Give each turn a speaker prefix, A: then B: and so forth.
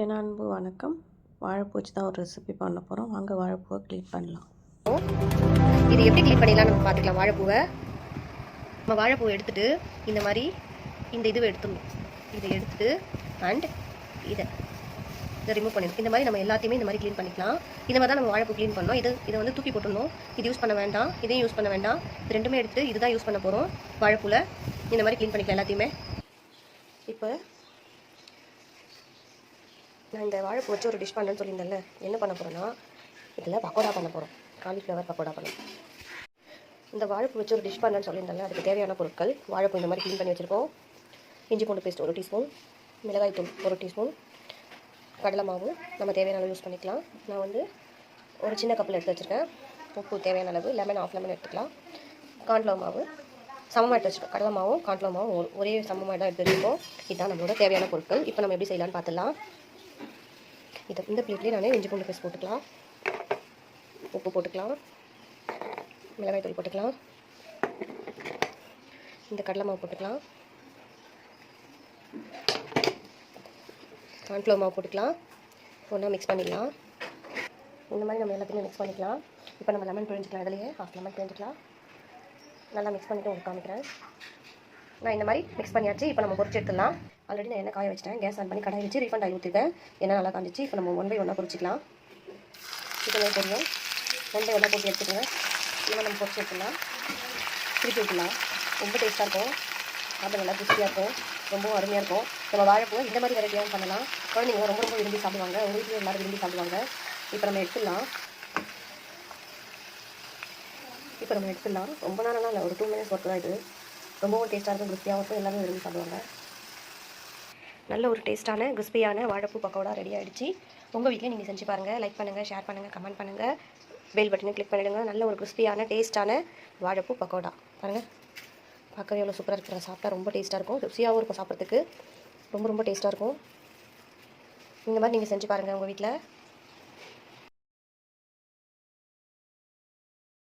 A: என் அன்பு வணக்கம். வாழைப்பூ வச்சு தான் ஒரு ரெசிபி பண்ண போகிறோம் வாங்க வாழைப்பூவை க்ளீன் பண்ணலாம்.
B: இது எப்படி க்ளீன் பண்ணிடலாம் நம்ம பார்த்துக்கலாம். வாழைப்பூவை நம்ம வாழைப்பூவை எடுத்துட்டு இந்த மாதிரி இந்த இதுவை எடுத்துடணும் இதை எடுத்துட்டு அண்ட் இதை இதை ரிமூவ் பண்ணிடணும் இந்த மாதிரி நம்ம எல்லாத்தையுமே இந்த மாதிரி க்ளீன் பண்ணிக்கலாம். இந்த மாதிரி தான் நம்ம வாழைப்பூ க்ளீன் பண்ணோம் இது இதை வந்து தூக்கி போட்டுடணும். இது யூஸ் பண்ண வேண்டாம். இதையும் யூஸ் பண்ண வேண்டாம். இது ரெண்டுமே எடுத்து இதுதான் யூஸ் பண்ண போகிறோம் வாழைப்பூவில் இந்த மாதிரி க்ளீன் பண்ணிக்கலாம் எல்லாத்தையுமே. இப்போ நான் இந்த வாழைப்பூ வச்சு ஒரு டிஷ் பண்ணுறேன்னு சொல்லியிருந்தேன்ல என்ன பண்ண போகிறேன்னா இதில் பக்கோடா பண்ண போகிறோம் காலிஃப்ளவர் பக்கோடா பண்ண இந்த வாழைப்பூ வச்சு ஒரு டிஷ் பண்ணுறேன்னு சொல்லியிருந்தேன்ல அதுக்கு தேவையான பொருட்கள் வாழைப்பூ இந்த மாதிரி க்ளீன் பண்ணி வச்சுருக்கோம். இஞ்சி பூண்டு பேஸ்ட் ஒரு டீஸ்பூன் மிளகாய் தூள் ஒரு டீஸ்பூன் கடலை மாவு நம்ம தேவையான அளவு யூஸ் பண்ணிக்கலாம். நான் வந்து ஒரு சின்ன கப்பில் எடுத்து வச்சுருக்கேன். உப்பு தேவையான அளவு லெமன் ஆஃப் லெமன் எடுத்துக்கலாம். கார்ன்ஃப்ளவர் மாவு சமமாக எடுத்து வச்சுருக்கோம். கடலை மாவும் கார்ன்ஃப்ளவர் மாவும் ஒரே சமமாக தான் எடுத்து வச்சுருக்கோம். இதுதான் நம்மளோட தேவையான பொருட்கள். இப்போ நம்ம எப்படி செய்யலாம்னு பார்த்துலாம் இதை இந்த பிளேட்லேயே நான் இஞ்சி பூண்டு பேஸ்ட் போட்டுக்கலாம். உப்பு போட்டுக்கலாம். மிளகாய் தூள் போட்டுக்கலாம். இந்த கடலை மாவு போட்டுக்கலாம். கார்ன்ஃப்ளவர் மாவு போட்டுக்கலாம். ஒன்றா மிக்ஸ் பண்ணிக்கலாம் இந்த மாதிரி நம்ம எல்லாத்தையுமே மிக்ஸ் பண்ணிக்கலாம். இப்போ நம்ம லெமன் பிழிஞ்சிக்கலாம். இதுலேயே ஹாஃப் லெமன் பிழிஞ்சிக்கலாம். நல்லா மிக்ஸ் பண்ணிவிட்டு உங்களுக்கு காமிக்கிறேன். நான் இந்த மாதிரி மிக்ஸ் பண்ணியாச்சு. இப்போ நம்ம பொறிச்சு எடுத்துடலாம். ஆல்ரெடி நான் என்ன காய வச்சிட்டேன். கேஸ் ஆன் பண்ணி கடாய் வச்சு ரீஃபண்ட் ஆகி ஊற்றிருக்கேன் என்ன நல்லா காஞ்சிச்சு. இப்போ நம்ம ஒன் பை ஒன்றா பொறிச்சிக்கலாம். சிக்கனே தெரியும். ஒன் பை ஒன்றா போட்டு எடுத்துக்கோங்க. இந்த நம்ம பொறிச்சு எடுத்துடலாம். திருப்பி விட்டுலாம் ரொம்ப டேஸ்ட்டாக இருக்கும். சாப்பிட நல்லா கிறிஸ்பியாக இருக்கும். ரொம்பவும் அருமையாக இருக்கும். நம்ம வாழைப்பூ இந்த மாதிரி வெரைட்டியாகவும் பண்ணலாம். குழந்தைங்க ரொம்ப ரொம்ப விரும்பி சாப்பிடுவாங்க. உங்கள் வீட்டில் எல்லாரும் விரும்பி சாப்பிடுவாங்க. இப்போ நம்ம எடுத்துடலாம். இப்போ நம்ம எடுத்துடலாம். ரொம்ப நேரம்லாம் இல்லை. ஒரு டூ மினிட்ஸ் ஒர்க் தான் இது. ரொம்பவும் டேஸ்ட்டாக இருக்கும். கிறிஸ்பியாகவும் இருக்கும். எல்லாமே விரும்பி சாப்பிடுவாங்க. நல்ல ஒரு டேஸ்ட்டான கிறிஸ்பியான வாழைப்பூ பக்கோடா ரெடி ஆகிடுச்சு உங்கள் வீட்டில் நீங்கள் செஞ்சு பாருங்கள் லைக் பண்ணுங்கள் ஷேர் பண்ணுங்கள் கமெண்ட் பண்ணுங்கள் பெல் பட்டனை கிளிக் பண்ணிவிடுங்க நல்ல ஒரு கிறிஸ்பியான டேஸ்ட்டான வாழைப்பூ பக்கோடா. பாருங்கள் பார்க்கவே எவ்வளோ சூப்பராக இருக்கிற சாப்பிட்டா ரொம்ப டேஸ்ட்டாக இருக்கும். ருசியாகவும் இருக்கும் சாப்பிட்றதுக்கு. ரொம்ப ரொம்ப டேஸ்ட்டாக இருக்கும். இந்த மாதிரி நீங்கள் செஞ்சு பாருங்கள் உங்கள் வீட்டில்